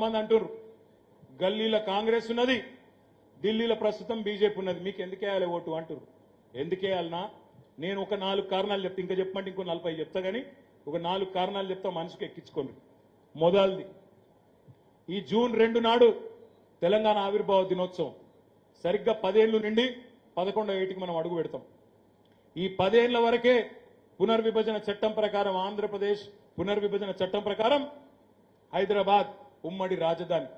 మంది అంటారు గల్లీలో కాంగ్రెస్ ఉన్నది ఢిల్లీలో ప్రస్తుతం బీజేపీ ఉన్నది మీకు ఎందుకు వేయాలి ఓటు అంటారు ఎందుకు వేయాలనా? నేను ఒక నాలుగు కారణాలు చెప్తా ఇంకా చెప్పమంటే ఇంకో నలభై చెప్తా కానీ ఒక నాలుగు కారణాలు చెప్తా మనసుకు ఎక్కించుకోండి. మొదలది ఈ జూన్ రెండు నాడు తెలంగాణ ఆవిర్భావ దినోత్సవం. సరిగ్గా పదేళ్ళు నుండి పదకొండవ ఏటికి మనం అడుగు పెడతాం. ఈ పదేళ్ళ వరకే పునర్విభజన చట్టం ప్రకారం ఆంధ్రప్రదేశ్ పునర్విభజన చట్టం ప్రకారం హైదరాబాద్ ఉమ్మడి రాజధాని.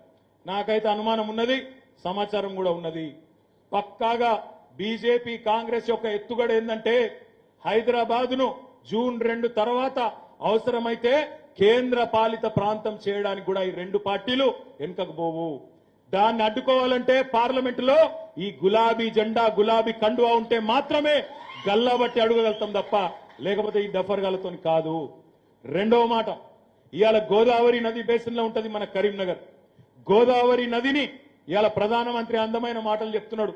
నాకైతే అనుమానం ఉన్నది సమాచారం కూడా ఉన్నది. పక్కాగా బీజేపీ కాంగ్రెస్ యొక్క ఎత్తుగడ ఏంటంటే హైదరాబాద్ను జూన్ రెండు తర్వాత అవసరమైతే కేంద్ర పాలిత ప్రాంతం చేయడానికి కూడా ఈ రెండు పార్టీలు వెనుకకు పోవు దాన్ని అడ్డుకోవాలంటే పార్లమెంటులో ఈ గులాబీ జెండా గులాబీ కండువా ఉంటే మాత్రమే గల్లబట్టి అడుగగలుగుతాం తప్ప లేకపోతే ఈ డఫర్గాలతో కాదు. రెండవ మాట ఇవాళ గోదావరి నది బేసిన్లో ఉంటుంది మన కరీంనగర్. గోదావరి నదిని ఇవాళ ప్రధానమంత్రి అందమైన మాటలు చెప్తున్నాడు.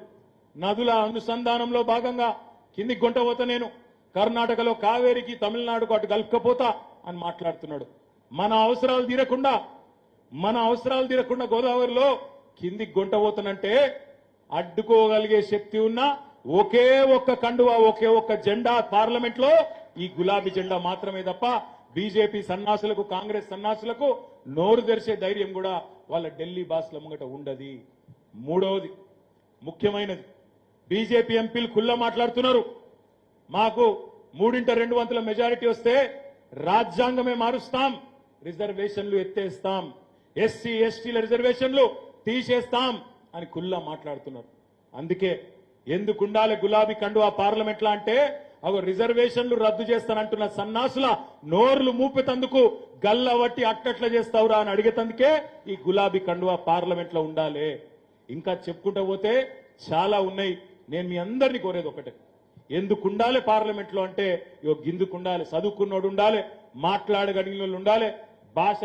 నదుల అనుసంధానంలో భాగంగా కింది గుంట పోతా నేను. కర్ణాటకలో కావేరికి తమిళనాడుకు అటు కలుపుకపోతా అని మాట్లాడుతున్నాడు. మన అవసరాలు తీరకుండా మన అవసరాలు తీరకుండా గోదావరిలో కింది గుంట పోతానంటే అడ్డుకోగలిగే శక్తి ఉన్న ఒకే ఒక్క కండువా ఒకే ఒక్క జెండా పార్లమెంట్లో ఈ గులాబీ జెండా మాత్రమే తప్ప బీజేపీ సన్నాసులకు కాంగ్రెస్ సన్నాసులకు నోరు తెరిచే ధైర్యం కూడా వాళ్ళ ఢిల్లీ బాస్ల ముంగట ఉండది. మూడవది ముఖ్యమైనది బీజేపీ ఎంపీలు కుల్ల మాట్లాడుతున్నారు. మాకు మూడింట రెండు వంతుల మెజారిటీ వస్తే రాజ్యాంగమే మారుస్తాం. రిజర్వేషన్లు ఎత్తేస్తాం. ఎస్సీ ఎస్టీల రిజర్వేషన్లు తీసేస్తాం అని కుల్లా మాట్లాడుతున్నారు. అందుకే ఎందుకు ఉండాలి గులాబీ కండు ఆ అంటే అగో రిజర్వేషన్లు రద్దు చేస్తానంటున్న సన్నాసుల నోర్లు మూపెతందుకు గల్లవట్టి అట్టట్ల చేస్తావురా అని అడిగేతందుకే ఈ గులాబీ కండువా పార్లమెంట్లో ఉండాలి. ఇంకా చెప్పుకుంటూ పోతే చాలా ఉన్నాయి. నేను మీ అందరినీ కోరేది ఒకటే. ఎందుకు ఉండాలి పార్లమెంట్లో అంటే ఇగో గిందుకు ఉండాలి చదువుకున్నోడు ఉండాలి మాట్లాడగలిగిన వాళ్ళు ఉండాలి భాష